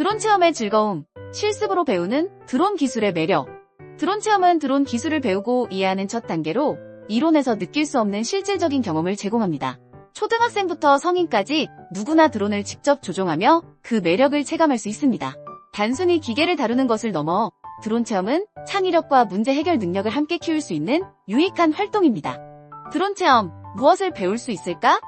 드론 체험의 즐거움, 실습으로 배우는 드론 기술의 매력. 드론 체험은 드론 기술을 배우고 이해하는 첫 단계로 이론에서 느낄 수 없는 실질적인 경험을 제공합니다. 초등학생부터 성인까지 누구나 드론을 직접 조종하며 그 매력을 체감할 수 있습니다. 단순히 기계를 다루는 것을 넘어 드론 체험은 창의력과 문제 해결 능력을 함께 키울 수 있는 유익한 활동입니다. 드론 체험, 무엇을 배울 수 있을까?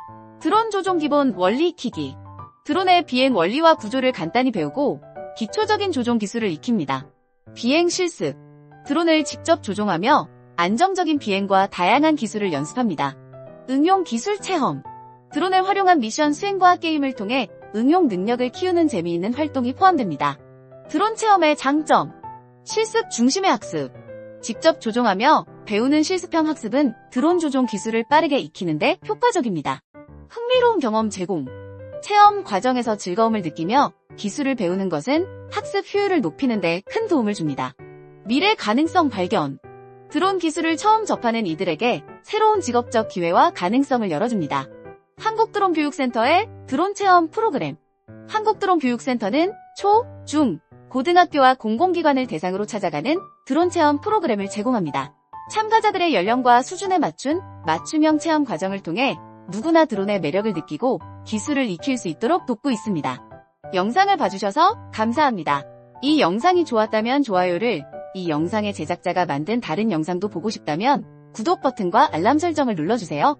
드론 조종 기본 원리 익히기. 드론의 비행 원리와 구조를 간단히 배우고 기초적인 조종 기술을 익힙니다. 비행 실습. 드론을 직접 조종하며 안정적인 비행과 다양한 기술을 연습합니다. 응용 기술 체험. 드론을 활용한 미션 수행과 게임을 통해 응용 능력을 키우는 재미있는 활동이 포함됩니다. 드론 체험의 장점. 실습 중심의 학습. 직접 조종하며 배우는 실습형 학습은 드론 조종 기술을 빠르게 익히는데 효과적입니다. 흥미로운 경험 제공. 체험 과정에서 즐거움을 느끼며 기술을 배우는 것은 학습 효율을 높이는 데 큰 도움을 줍니다. 미래 가능성 발견. 드론 기술을 처음 접하는 이들에게 새로운 직업적 기회와 가능성을 열어줍니다. 한국드론교육센터의 드론 체험 프로그램. 한국드론교육센터는 초, 중, 고등학교와 공공기관을 대상으로 찾아가는 드론 체험 프로그램을 제공합니다. 참가자들의 연령과 수준에 맞춘 맞춤형 체험 과정을 통해 누구나 드론의 매력을 느끼고 기술을 익힐 수 있도록 돕고 있습니다. 영상을 봐주셔서 감사합니다. 이 영상이 좋았다면 좋아요를, 이 영상의 제작자가 만든 다른 영상도 보고 싶다면 구독 버튼과 알람 설정을 눌러주세요.